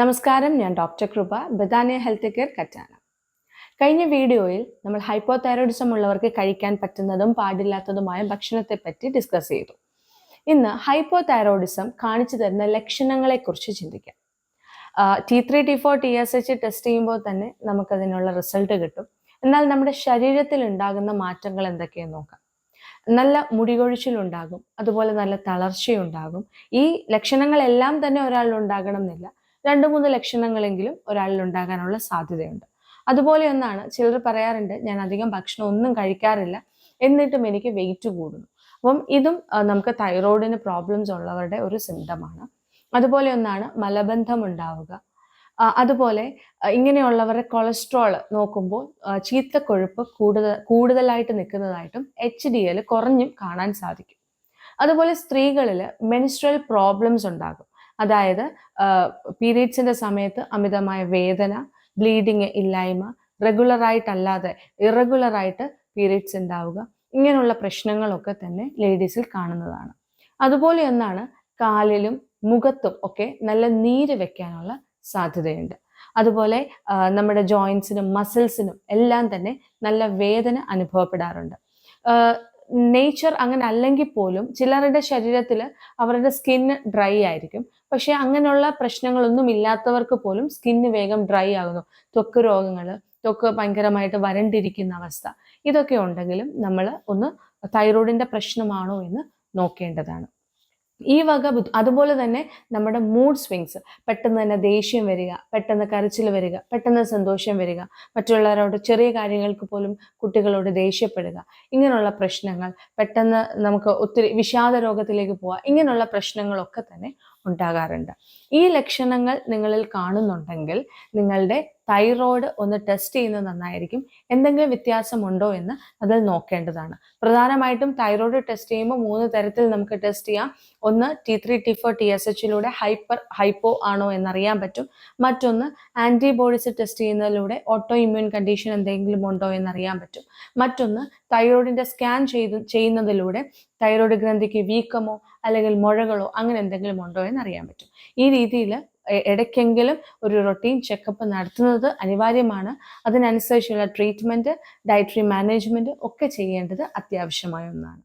നമസ്കാരം ഞാൻ ഡോക്ടർ കൃപ ബദാനിയ ഹെൽത്ത് കെയർ കറ്റാന. കഴിഞ്ഞ വീഡിയോയിൽ നമ്മൾ ഹൈപ്പോതൈറോയിഡിസം ഉള്ളവർക്ക് കഴിക്കാൻ പറ്റുന്നതും പാടില്ലാത്തതുമായ ഭക്ഷണത്തെ പറ്റി ഡിസ്കസ് ചെയ്തു. ഇന്ന് ഹൈപ്പോതൈറോയിഡിസം കാണിച്ചു തരുന്ന ലക്ഷണങ്ങളെക്കുറിച്ച് ചിന്തിക്കാം. T three T four T S H test ചെയ്യുമ്പോൾ തന്നെ നമുക്ക് അതിനുള്ള റിസൾട്ട് കിട്ടും. എന്നാൽ നമ്മുടെ ശരീരത്തിൽ ഉണ്ടാകുന്ന മാറ്റങ്ങൾ എന്തൊക്കെയെന്ന് നോക്കാം. നല്ല മുടികൊഴിച്ചിലുണ്ടാകും അതുപോലെ നല്ല തളർച്ചയുണ്ടാകും. ഈ ലക്ഷണങ്ങളെല്ലാം തന്നെ ഒരാളിൽ ഉണ്ടാകണം എന്നില്ല. രണ്ട് മൂന്ന് ലക്ഷണങ്ങളെങ്കിലും ഒരാളിൽ ഉണ്ടാകാനുള്ള സാധ്യതയുണ്ട്. അതുപോലെ ഒന്നാണ് ചിലർ പറയാറുണ്ട് ഞാൻ അധികം ഭക്ഷണം ഒന്നും കഴിക്കാറില്ല എന്നിട്ടും എനിക്ക് വെയിറ്റ് കൂടുന്നു. അപ്പം ഇതും നമുക്ക് തൈറോയിഡിന് പ്രോബ്ലംസ് ഉള്ളവരുടെ ഒരു സിംറ്റമാണ് അതുപോലെ ഒന്നാണ് മലബന്ധം ഉണ്ടാവുക. അതുപോലെ ഇങ്ങനെയുള്ളവരുടെ കൊളസ്ട്രോൾ നോക്കുമ്പോൾ ചീത്ത കൊഴുപ്പ് കൂടുതൽ കൂടുതലായിട്ട് നിൽക്കുന്നതായിട്ടും എച്ച് ഡി എൽ കുറഞ്ഞും കാണാൻ സാധിക്കും. അതുപോലെ സ്ത്രീകളിൽ മെൻസ്ട്രൽ പ്രോബ്ലംസ് ഉണ്ടാകും. അതായത് പീരീഡ്സിന്റെ സമയത്ത് അമിതമായ വേദന ബ്ലീഡിങ് ഇല്ലായ്മ ഇറഗുലർ ആയിട്ട് പീരീഡ്സ് ഉണ്ടാവുക ഇങ്ങനെയുള്ള പ്രശ്നങ്ങളൊക്കെ തന്നെ ലേഡീസിൽ കാണുന്നതാണ്. അതുപോലെ ഒന്നാണ് കാലിലും മുഖത്തും ഒക്കെ നല്ല നീര് വെക്കാനുള്ള സാധ്യതയുണ്ട്. അതുപോലെ നമ്മുടെ ജോയിൻസിനും മസിൽസിനും എല്ലാം തന്നെ നല്ല വേദന അനുഭവപ്പെടാറുണ്ട്. നേച്ചർ അങ്ങനെ അല്ലെങ്കിൽ പോലും ചിലരുടെ ശരീരത്തിൽ അവരുടെ സ്കിന്ന് ഡ്രൈ ആയിരിക്കും. പക്ഷെ അങ്ങനെയുള്ള പ്രശ്നങ്ങളൊന്നും ഇല്ലാത്തവർക്ക് പോലും സ്കിന്ന് വേഗം ഡ്രൈ ആകുന്നു. ത്വക്ക് രോഗങ്ങൾ ത്വക്ക് ഭയങ്കരമായിട്ട് വരണ്ടിരിക്കുന്ന അവസ്ഥ. ഇതൊക്കെ ഉണ്ടെങ്കിലും നമ്മൾ ഒന്ന് തൈറോയിഡിന്റെ പ്രശ്നമാണോ എന്ന് നോക്കേണ്ടതാണ്. ഈ വക അതുപോലെ തന്നെ നമ്മുടെ മൂഡ് സ്വിങ്സ് പെട്ടെന്ന് തന്നെ ദേഷ്യം വരിക പെട്ടെന്ന് കരച്ചിൽ വരിക പെട്ടെന്ന് സന്തോഷം വരിക മറ്റുള്ളവരോട് ചെറിയ കാര്യങ്ങൾക്ക് പോലും കുട്ടികളോട് ദേഷ്യപ്പെടുക ഇങ്ങനെയുള്ള പ്രശ്നങ്ങൾ പെട്ടെന്ന് നമുക്ക് ഒത്തിരി വിഷാദ രോഗത്തിലേക്ക് പോവുക ഇങ്ങനെയുള്ള പ്രശ്നങ്ങളൊക്കെ തന്നെ ഉണ്ടാകാറുണ്ട്. ഈ ലക്ഷണങ്ങൾ നിങ്ങളിൽ കാണുന്നുണ്ടെങ്കിൽ നിങ്ങളുടെ തൈറോയ്ഡ് ഒന്ന് ടെസ്റ്റ് ചെയ്യുന്നത് നന്നായിരിക്കും. എന്തെങ്കിലും വ്യത്യാസമുണ്ടോ എന്ന് അതിൽ നോക്കേണ്ടതാണ്. പ്രധാനമായിട്ടും തൈറോയ്ഡ് ടെസ്റ്റ് ചെയ്യുമ്പോൾ മൂന്ന് തരത്തിൽ നമുക്ക് ടെസ്റ്റ് ചെയ്യാം. ഒന്ന് T three T four T S എച്ചിലൂടെ hyper hypo ആണോ എന്നറിയാൻ പറ്റും. മറ്റൊന്ന് ആന്റിബോഡീസ് ടെസ്റ്റ് ചെയ്യുന്നതിലൂടെ ഓട്ടോ ഇമ്മ്യൂൺ കണ്ടീഷൻ എന്തെങ്കിലും ഉണ്ടോ എന്നറിയാൻ പറ്റും. മറ്റൊന്ന് തൈറോയിഡിന്റെ സ്കാൻ ചെയ്ത് ചെയ്യുന്നതിലൂടെ തൈറോയ്ഡ് ഗ്രന്ഥിക്ക് വീക്കമോ അല്ലെങ്കിൽ മുഴകളോ അങ്ങനെ എന്തെങ്കിലും ഉണ്ടോ എന്ന് അറിയാൻ പറ്റും. ഈ രീതിയിൽ ഇടയ്ക്കെങ്കിലും ഒരു റൊട്ടീൻ ചെക്കപ്പ് നടത്തുന്നത് അനിവാര്യമാണ്. അതിനനുസരിച്ചുള്ള ട്രീറ്റ്മെന്റ് ഡയറ്ററി മാനേജ്മെന്റ് ഒക്കെ ചെയ്യേണ്ടത് അത്യാവശ്യമായ ഒന്നാണ്.